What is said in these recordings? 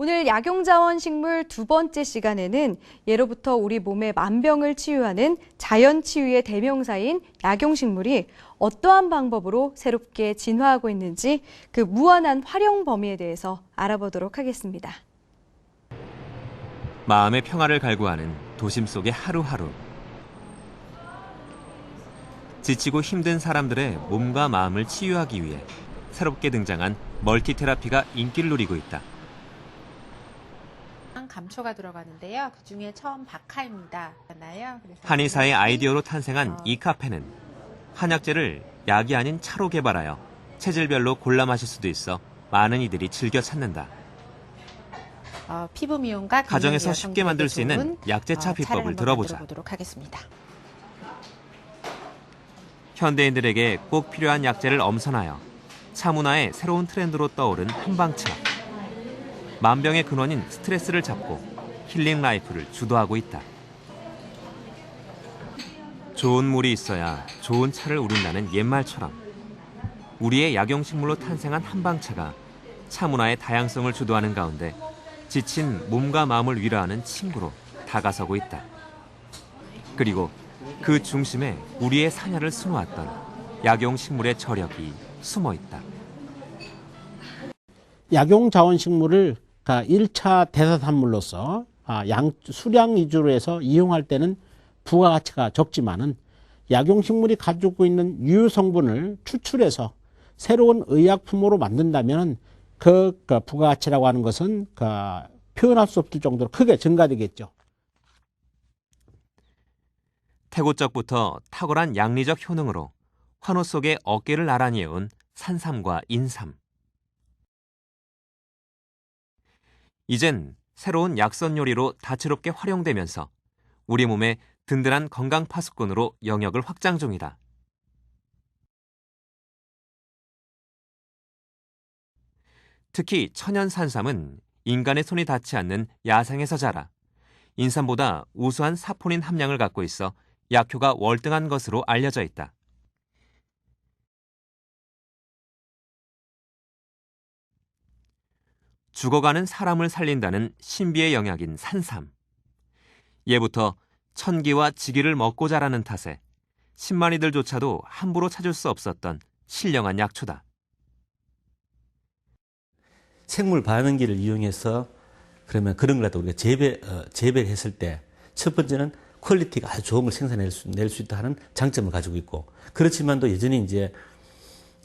오늘 약용자원 식물 두 번째 시간에는 예로부터 우리 몸의 만병을 치유하는 자연 치유의 대명사인 약용식물이 어떠한 방법으로 새롭게 진화하고 있는지 그 무한한 활용 범위에 대해서 알아보도록 하겠습니다. 마음의 평화를 갈구하는 도심 속의 하루하루. 지치고 힘든 사람들의 몸과 마음을 치유하기 위해 새롭게 등장한 멀티테라피가 인기를 누리고 있다. 감초가 들어가는데요. 그 중에 처음 박하입니다. 요 한의사의 아이디어로 탄생한 이 카페는 한약재를 약이 아닌 차로 개발하여 체질별로 골라 마실 수도 있어 많은 이들이 즐겨 찾는다. 어, 피부 미용과 가정에서 쉽게 만들 수 있는 약재차 어, 비법을 들어보자. 하겠습니다. 현대인들에게 꼭 필요한 약재를 엄선하여 차문화의 새로운 트렌드로 떠오른 한방차. 만병의 근원인 스트레스를 잡고 힐링 라이프를 주도하고 있다. 좋은 물이 있어야 좋은 차를 우린다는 옛말처럼 우리의 약용식물로 탄생한 한방차가 차 문화의 다양성을 주도하는 가운데 지친 몸과 마음을 위로하는 친구로 다가서고 있다. 그리고 그 중심에 우리의 사냐를 수놓았던 약용식물의 저력이 숨어 있다. 약용 자원식물을 1차 대사산물로서 아, 양, 수량 위주로 해서 이용할 때는 부가가치가 적지만은 약용식물이 가지고 있는 유효 성분을 추출해서 새로운 의약품으로 만든다면 그, 그 부가가치라고 하는 것은 그 표현할 수 없을 정도로 크게 증가되겠죠. 태고적부터 탁월한 양리적 효능으로 환호 속에 어깨를 나란히 해온 산삼과 인삼. 이젠 새로운 약선 요리로 다채롭게 활용되면서 우리 몸에 든든한 건강 파수꾼으로 영역을 확장 중이다. 특히 천연 산삼은 인간의 손이 닿지 않는 야생에서 자라 인삼보다 우수한 사포닌 함량을 갖고 있어 약효가 월등한 것으로 알려져 있다. 죽어가는 사람을 살린다는 신비의 영약인 산삼. 예부터 천기와 지기를 먹고 자라는 탓에 신만이들조차도 함부로 찾을 수 없었던 신령한 약초다. 생물 반응기를 이용해서 그러면 그런 걸 갖다 우리가 재배, 어, 재배를 했을 때 첫 번째는 퀄리티가 아주 좋은 걸 생산낼 수, 낼 수 있다 하는 장점을 가지고 있고 그렇지만도 여전히 이제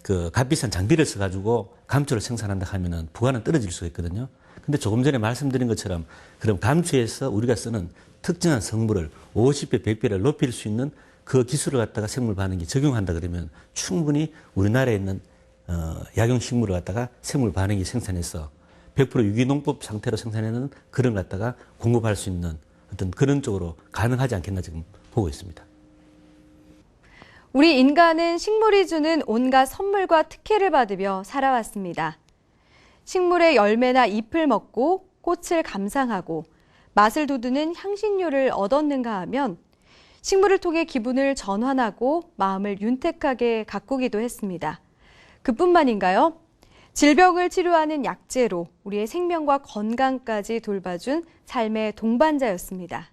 그 값비싼 장비를 써가지고 감초를 생산한다 하면은 부가는 떨어질 수가 있거든요. 근데 조금 전에 말씀드린 것처럼 그럼 감초에서 우리가 쓰는 특정한 성분을 50배, 100배를 높일 수 있는 그 기술을 갖다가 생물 반응기 적용한다 그러면 충분히 우리나라에 있는 어, 약용 식물을 갖다가 생물 반응기 생산해서 100% 유기농법 상태로 생산해는 그런 걸 갖다가 공급할 수 있는 어떤 그런 쪽으로 가능하지 않겠나 지금 보고 있습니다. 우리 인간은 식물이 주는 온갖 선물과 특혜를 받으며 살아왔습니다. 식물의 열매나 잎을 먹고 꽃을 감상하고 맛을 돋우는 향신료를 얻었는가 하면 식물을 통해 기분을 전환하고 마음을 윤택하게 가꾸기도 했습니다. 그뿐만인가요? 질병을 치료하는 약재로 우리의 생명과 건강까지 돌봐준 삶의 동반자였습니다.